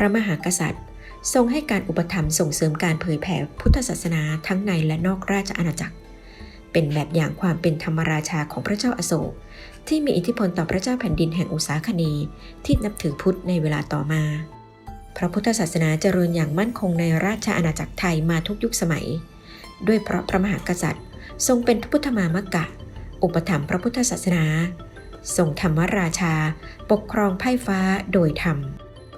ระมหากษัตริย์ ทรงให้การอุปถัมภ์ส่งเสริมการเผยแผ่พุทธศาสนาทั้งในและนอกราชอาณาจักร เป็นแบบอย่างความเป็นธรรมราชาของพระเจ้าอโศก ที่มีอิทธิพลต่อพระเจ้าแผ่นดินแห่งอุษาคเนที่นับถือพุทธในเวลาต่อมาพระพุทธศาสนาเจริญอย่างมั่นคงในราชอาณาจักรไทยมาทุกยุคสมัย ด้วยเพราะพระมหากษัตริย์ ทรงเป็นพุทธมามกะ อุปถัมภ์พระพุทธศาสนาทรงธรรมราชา ปกครองไพ่ฟ้าโดยธรรม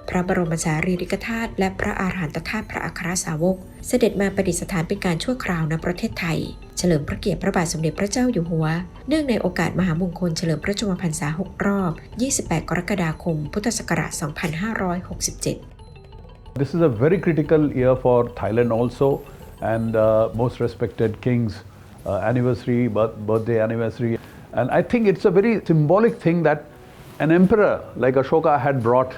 พระบรมสารีริกธาตุและพระอาหารหันตธาตุพระอัครสาวก เสด็จมาประดิษฐานเป็นการชั่วคราวณประเทศไทย เฉลิมพระเกียรติพระบาทสมเด็จพระเจ้าอยู่หัว เนื่องในโอกาสมหามงคลเฉลิมพระชนมพรรษา 6 รอบ 28 กรกฎาคม พุทธศักราช 2567 This is a very critical year for Thailand also and uh, most respected kings uh, anniversary birth, birthday anniversary and I think it's a very symbolic thing that an emperor like Ashoka had brought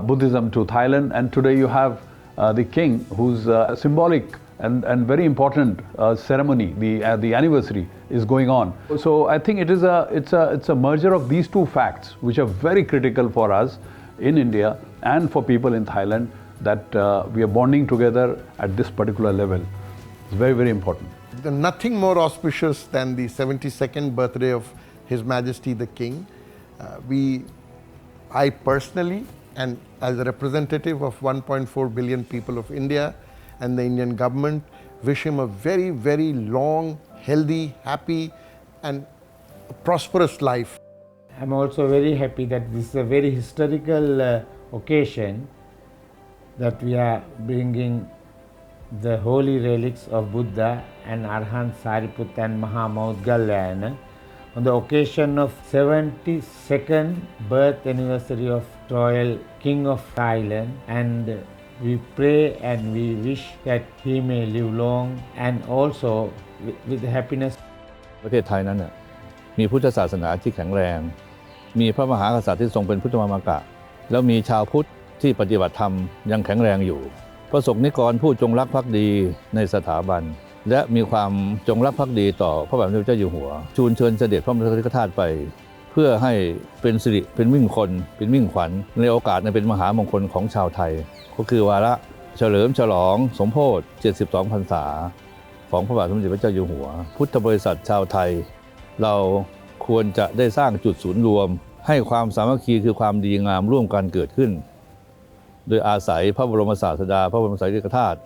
Buddhism to Thailand, and today you have uh, the king, whose uh, symbolic and, and very important uh, ceremony, the, uh, the anniversary, is going on. So I think it is a, it's, a, it's a merger of these two facts, which are very critical for us in India and for people in Thailand, that uh, we are bonding together at this particular level. It's very, very important. There's nothing more auspicious than the 72nd birthday of His Majesty the King. Uh, we, I personally, and as a representative of 1.4 billion people of India and the Indian government, wish him a very, very long, healthy, happy, and prosperous life. I'm also very happy that this is a very historical uh, occasion that we are bringing the holy relics of Buddha and Arhat Sariputta and Mahamoudgallayana on the occasion of 72nd birth anniversary of Royal King of Thailand and we pray and we wish that he may live long and also with, with happiness ประเทศไทยนั้นน่ะมีพุทธศาสนาที่แข็งแรง มีพระมหากษัตริย์ที่ทรงเป็นพุทธมามากะ แล้วมีชาวพุทธที่ปฏิบัติธรรมยังแข็งแรงอยู่ ประสบนิกรผู้จงรักภักดีในสถาบัน และมีความจงรักภักดีต่อพระบาทสมเด็จพระเจ้าอยู่หัว ชูนเชิญเสด็จพระมรดกธาตุไป เพื่อให้เป็นสิริเป็นมิ่งคน เป็นมิ่งขวัญ ในโอกาสในเป็นมหามงคลของชาวไทย ก็คือวาระเฉลิมฉลอง สมโพธิ72พรรษา ของพระบาทสมเด็จพระเจ้าอยู่หัว พุทธบริษัทชาวไทย เราควรจะได้สร้างจุดศูนย์รวม ให้ความสามัคคีคือความดีงามร่วมกันเกิดขึ้น โดยอาศัยพระบรมศาสดา พระบรมสารีริกธาตุ